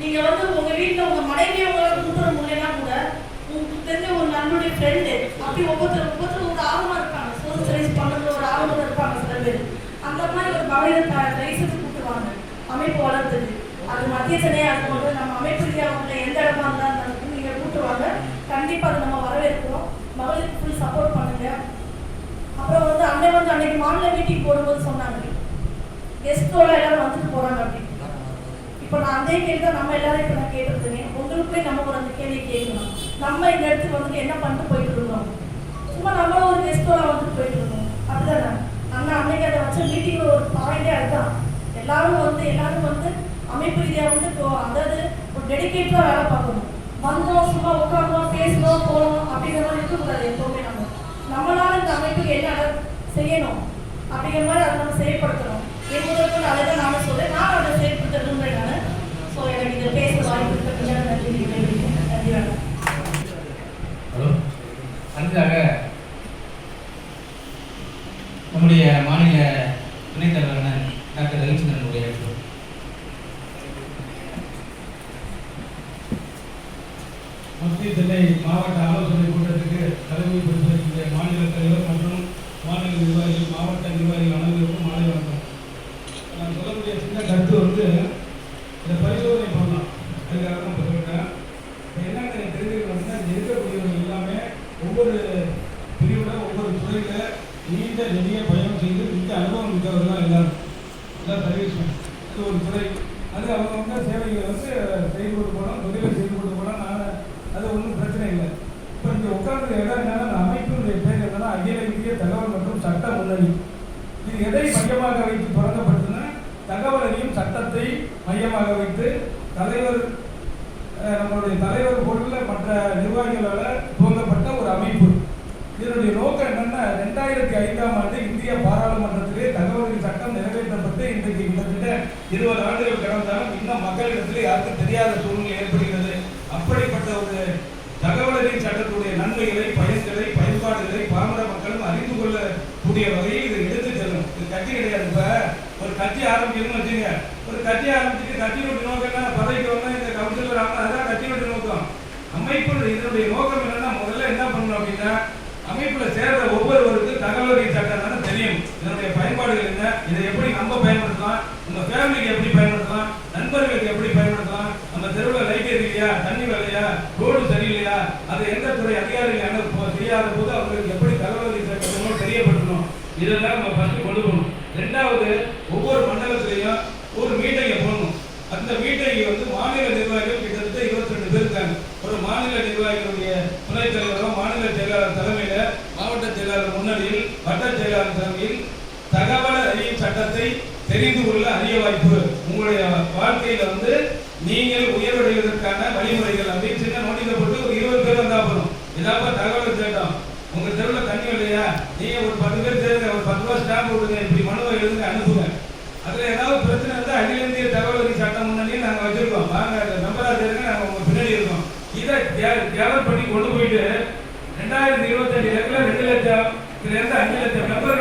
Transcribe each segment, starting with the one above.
நீங்க வந்து உங்க வீட்டுல உங்க மனைவி உங்களை கூப்பிட முடியலன்னா கூட உங்களுக்கு தெரிஞ்ச ஒரு நண்பனுடைய ஃப்ரெண்டு அப்படி ஒவ்வொருத்தர் ஒவ்வொருத்தர் ஒரு ஆர்வமா இருப்பாங்க. சோசியலைஸ் பண்றது ஒரு ஆர்வம் இருப்பாங்க சில பேர். அந்த மாதிரி ஒரு மகளிர் லைசன்ஸ் கூப்பிடுவாங்க அமைப்பு வளர்த்துது. அது மத்திய சனையா இருக்கும் போது நம்ம அமைப்பு ரீதியாக எந்த இடமா இருந்தாலும் நீங்க கூப்பிடுவாங்க கண்டிப்பா அதை நம்ம வரவேற்கிறோம். மகளிருக்கு ஃபுல் சப்போர்ட் பண்ணுங்க. அப்புறம் வந்து அன்னை வந்து அன்னைக்கு மாநில மீட்டிங் போடும்போது சொன்னாங்க. கெஸ்டோட எல்லாரும் வந்துட்டு போறாங்க அப்படின்னு இப்போ நான் அதே கேள்வி தான் நம்ம எல்லாரும் இப்போ நான் உங்களுக்கு போய் நம்ம ஒரு அந்த கேள்வி கேட்கணும். நம்ம இந்த இடத்துக்கு வந்துட்டு என்ன பண்ணிட்டு போயிட்டு இருக்கோம் சும்மா நம்மளும் ஒரு கெஸ்டோட வந்துட்டு போயிட்டு இருக்கோம் அதுதானே அண்ணா அன்னைக்கு அதை வச்ச மீட்டிங்ல ஒரு பாயிண்டே அதுதான். எல்லாரும் வந்து எல்லாரும் வந்து அமைப்பு ரீதியாக வந்து இப்போ அதாவது ஒரு டெடிக்கேட்டாக வேலை பார்க்கணும். வந்தோம் சும்மா உட்காந்தோம் பேசணும் போகணும் அப்படிங்கிற மாதிரி இருக்கக்கூடாது எப்பவுமே நம்ம. நம்மளால இந்த அமைப்புக்கு என்ன செய்யணும் அப்படிங்கிற மாதிரி அதை நம்ம செயல்படுத்தணும். என்பதற்கு முதற்கொண்டு அதை தான் நானும் சொல்றேன். நான் அடுத்ததாக நம்முடைய மாநில துணைத் தலைவரான டாக்டர் ரவிச்சந்திரன் உடைய மத்திய சென்னை மாவட்ட ஆலோசனை கூட்டத்திற்கு தலைமை பொறுப்பேற்கிற மாநில தலைவர் மற்றும் மாநில நிர்வாகிகள் மாவட்ட நிர்வாகிகள் அனைவருக்கும் மாலை வணக்கம். நான் சொல்லக்கூடிய சின்ன கருத்து வந்து இந்த பரிசோதனை பண்ணலாம் அதுக்காக தான் இப்போ சொல்கிறேன் இப்போ என்னென்ன எனக்கு தெரிஞ்சுக்கணும்னா இங்க இருக்கக்கூடியவங்க எல்லாமே ஒவ்வொரு பிரிவோட ஒவ்வொரு நீண்ட நெடிய பயணம் செய்து மிக்க அனுபவம் மிக்கவர்கள் தான் எல்லாரும் எல்லாம் சர்வீஸ்மேன் அது ஒரு துறை. அது அவங்க வந்து சேவைகளை வந்து செய்து கொண்டு போகலாம் தொழிலை செய்து கொண்டு போகலாம் நான் அது ஒன்றும் பிரச்சனை இல்லை. இப்போ இங்கே உட்கார்ந்த இடம் என்னன்னா அந்த அமைப்பினுடைய பேர் என்னன்னா அகில இந்திய தகவல் மற்றும் சட்ட முன்னணி. இது எதை மையமாக வைத்து தொடங்கப்பட்டதுன்னா தகவலையும் சட்டத்தை மையமாக வைத்து தலைவர் அஹ், நம்மளுடைய தலைவர் பொருளில் மற்ற நிர்வாகிகளால் துவங்கப்பட்ட ஒரு அமைப்பு. இதனுடைய நோக்கம் என்னன்னா ரெண்டாயிரத்தி ஐந்தாம் ஆண்டு இந்திய பாராளுமன்றத்திலே தகவல்கள் சட்டம் நிறைவேற்றப்பட்டு இன்றைக்கு கிட்டத்தட்ட இருபது ஆண்டுகள் கடந்தாலும் இன்னும் மக்களிடத்தில் யாருக்கும் தெரியாத சூழ்நிலை ஏற்படுகிறது. அப்படிப்பட்ட ஒரு தகவல் சட்டத்துடைய நன்மைகளை பயன்களை பயன்பாடுகளை பாமர மக்களும் அறிந்து கொள்ளக்கூடிய வகையில் இதை எடுத்து செல்லும் இது கட்சி கிடையாது. இப்ப ஒரு கட்சி ஆரம்பிக்கணும்னு வச்சுங்க ஒரு கட்சி ஆரம்பிச்சுட்டு கட்சியினுடைய நோக்கம் என்ன? பதவிக்கு வந்தா இந்த கவுன்சிலர் ஆனால் அதான் கட்சியினுடைய நோக்கம். அமைப்பு இதனுடைய நோக்கம் என்னன்னா முதல்ல என்ன பண்ணணும் அப்படின்னா அமைப்புல சேர்ற ஒவ்வொருவருக்கும் தகவல் அறியும் சட்டம் என்னன்னு தெரியும் இதனுடைய பயன்பாடுகள் என்ன இதை எப்படி நம்ம பயன்படுத்தலாம் நம்ம ஃபேமிலிக்கு எப்படி பயன்படுத்தலாம் நண்பர்களுக்கு எப்படி பயன்படுத்தலாம் நம்ம தெருவில் லைட் தண்ணி வரலையா ரோடு சரியில்லையா? அது எந்த துறை அதிகாரிகள் தெரியாத போது அவங்களுக்கு எப்படி தகவல் அறியும் தெரியப்படுத்தணும் இதெல்லாம் நம்ம ஃபர்ஸ்ட் கொண்டு போகணும். ரெண்டாவது ஒவ்வொரு மண்டலத்திலையும் ஒரு மீட்டிங்கை போடணும் அந்த மீட்டிங்கை வந்து மாநில நிர்வாகிகள் கிட்டத்தட்ட இருபத்தி ரெண்டு பேர் இருக்காங்க. ஒரு மாநில நிர்வாகிகளுடைய துணைத் தலைவரும் மாநில செயலாளர் தலைமையில மாவட்ட செயலாளர் முன்னணியில் வட்ட செயலாளர் தலைமையில் தகவல் அறியும் சட்டத்தை தெரிந்து கொள்ள அறிய வாய்ப்பு. உங்களுடைய வாழ்க்கையில வந்து நீங்கள் உயர்வடைவதற்கான வழிமுறைகள் அப்படின்னு சின்ன நோட்டீஸை போட்டு ஒரு இருபது பேர் வந்தா போதும். ஏதாவது தகவல் கேட்டோம் உங்க தெருவில் தண்ணி இல்லையா? நீங்க ஒரு பத்து பேர் சேருங்க ஒரு பத்து ரூபா ஸ்டாம்ப் கொடுங்க இப்படி மனுவை எழுதுங்க அனுப்புங்க. அதுல ஏதாவது பிரச்சனை இருந்தா அகில இந்திய தகவல் வரி சட்டம் முன்னாடியே நாங்க வச்சிருக்கோம். வாங்க மெம்பரா சேருங்க நாங்க உங்க பின்னாடி இருக்கோம். இதை கேதர் பண்ணி கொண்டு போயிட்டு ரெண்டாயிரத்தி இருபத்தஞ்சு இலக்கில் ரெண்டு லட்சம் இதுல இருந்து அஞ்சு லட்சம் மெம்பர்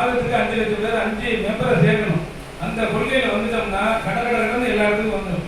மாதத்துக்கு அஞ்சு லட்சம் பேர் அஞ்சு மெம்பரை சேர்க்கணும். அந்த கொள்கையில வந்துட்டோம்னா கடற்கடை எல்லா இடத்துக்கும் வந்துடும்